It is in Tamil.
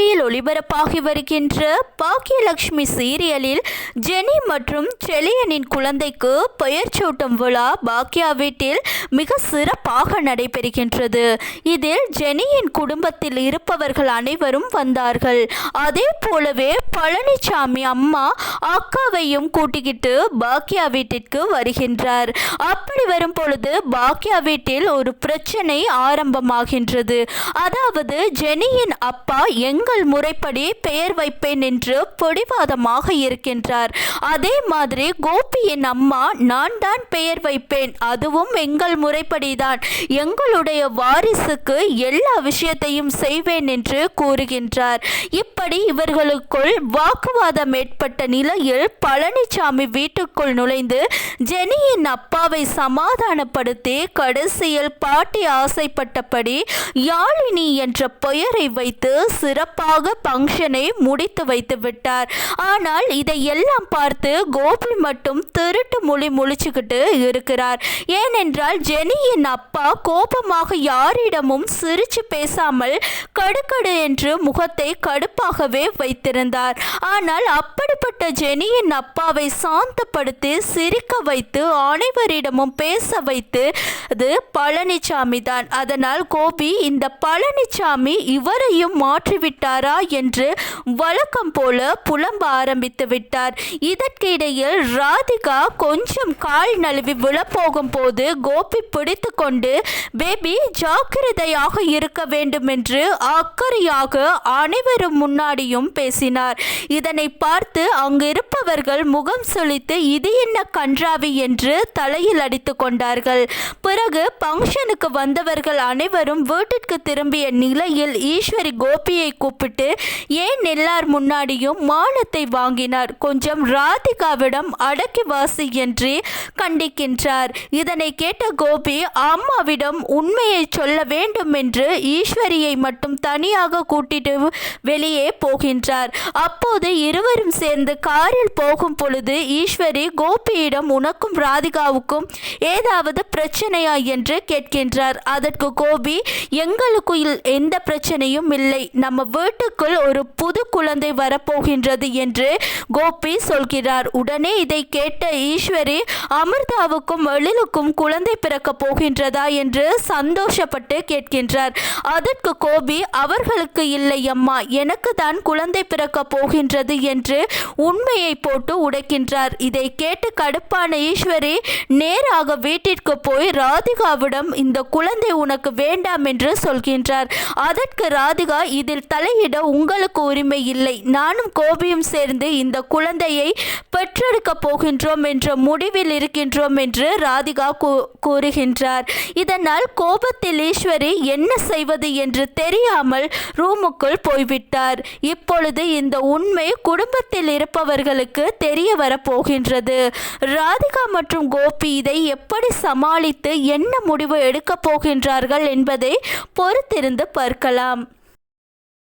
டிவியில் ஒளிபரப்பாகி வருகின்ற பாக்கியலட்சுமி சீரியலில் ஜெனி மற்றும் செலியனின் குழந்தைக்கு பெயர் சூட்டும் விழா பாக்கியா வீட்டில் மிக சிறப்பாக நடைபெறுகின்றது. இதில் ஜெனியின் குடும்பத்தில் இருப்பவர்கள் அனைவரும் வந்தார்கள். அதே போலவே பழனிசாமி அம்மா அக்காவையும் கூட்டிக்கிட்டு பாக்கியா வீட்டிற்கு வருகின்றார். அப்படி வரும் பொழுது பாக்கியா வீட்டில் ஒரு பிரச்சனை ஆரம்பமாகின்றது. அதாவது ஜெனியின் அப்பா எங்க எங்கள் முறைப்படி பெயர் வைப்பேன் என்று பொடிவாதமாக இருக்கின்றார். அதே மாதிரி கோபியின் அம்மா நான் தான் பெயர் வைப்பேன். அதுவும் எங்கள் முறைப்படிதான். எங்களுடைய வாரிசுக்கு எல்லா விஷயத்தையும் செய்வேன் என்று கூறுகின்றார். இப்படி இவர்களுக்குள் வாக்குவாதம் ஏற்பட்ட நிலையில் பழனிசாமி வீட்டுக்குள் நுழைந்து ஜெனியின் அப்பாவை சமாதானப்படுத்தி கடைசியில் பாட்டி ஆசைப்பட்டபடி யாழினி என்ற பெயரை வைத்து சிறப்பு சிறப்பாக பங்கனை முடித்து வைத்து விட்டார். ஆனால் இதை எல்லாம் பார்த்து கோபி மட்டும் திருட்டு மொழி முழிச்சுக்கிட்டு இருக்கிறார். ஏனென்றால் ஜெனியின் அப்பா கோபமாக யாரிடமும் சிரிச்சு பேசாமல் கடுக்கடு என்று முகத்தை கடுப்பாகவே வைத்திருந்தார். ஆனால் அப்படிப்பட்ட ஜெனியின் அப்பாவை சாந்தப்படுத்தி சிரிக்க வைத்து அனைவரிடமும் பேச வைத்து அது பழனிசாமி தான் அதனால் கோபி இந்த பழனிசாமி இவரையும் மாற்றிவிட்டு விட்டாரா என்று வழக்கம் போல புலம்ப ஆரம்பித்து விட்டார். இதற்கிடையில் ராதிகா கொஞ்சம் கால் நழுவி விழப்போகும் போது கோபி பிடித்து கொண்டு பேபி ஜாக்கிரதையாக இருக்க வேண்டும் என்று அக்கறையாக அனைவரும் முன்னாடியும் பேசினார். இதனை பார்த்து அங்கு இருப்பவர்கள் முகம் சுழித்து இது என்ன கன்றாவி? என்று தலையில் அடித்து கொண்டார்கள். பிறகு பங்கனுக்கு வந்தவர்கள் அனைவரும் வீட்டிற்கு திரும்பிய நிலையில் ஈஸ்வரி கோபியை கூப்பிட்டு ஏன் எல்லார் முன்னாடியும் மானத்தை வாங்கினார்? கொஞ்சம் ராதிகாவிடம் அடக்கி வாசி என்று கண்டிக்கின்றார். இதனை கேட்ட கோபி அம்மாவிடம் உண்மையை சொல்ல வேண்டும் என்று ஈஸ்வரியை மட்டும் தனியாக கூட்டிட்டு வெளியே போகின்றார். அப்போது இருவரும் சேர்ந்து காரில் போகும் பொழுது ஈஸ்வரி கோபியிடம் உனக்கும் ராதிகாவுக்கும் ஏதாவது பிரச்சனையா? என்று கேட்கின்றார். அதற்கு கோபி எங்களுக்குள் எந்த பிரச்சனையும் இல்லை. நம்ம வீட்டுக்குள் ஒரு புது குழந்தை வரப்போகின்றது என்று கோபி சொல்கிறார். உடனே இதை கேட்ட ஈஸ்வரி அமிர்தாவுக்கும் எழிலுக்கும் குழந்தை பிறக்க போகின்றதா என்று சந்தோஷப்பட்டு கேட்கின்றார். அதற்கு கோபி அவர்களுக்கு இல்லை அம்மா எனக்கு தான் குழந்தை பிறக்க போகின்றது என்று உண்மையை போட்டு உடைக்கின்றார். இதை கேட்டு கடுப்பான ஈஸ்வரி நேராக வீட்டிற்கு போய் ராதிகாவிடம் இந்த குழந்தை உனக்கு வேண்டாம் என்று சொல்கின்றார். அதற்கு ராதிகா இதில் தலையிட உங்களுக்கு ஒரு உரிமை இல்லை. நானும் கோபியும் சேர்ந்து இந்த குழந்தையை பெற்றெடுக்கப் போகின்றோம் என்ற முடிவில் இருக்கின்றோம் என்று ராதிகா கூறுகின்றார். இதனால் கோபத்தில் ஈஸ்வரி என்ன செய்வது என்று தெரியாமல் ரூமுக்குள் போய்விட்டார். இப்பொழுது இந்த உண்மை குடும்பத்தில் இருப்பவர்களுக்கு தெரிய வரப்போகின்றது ராதிகா மற்றும் கோபி இதை எப்படி சமாளித்து என்ன முடிவு எடுக்கப் போகின்றார்கள் என்பதை பொறுத்திருந்து பார்க்கலாம்.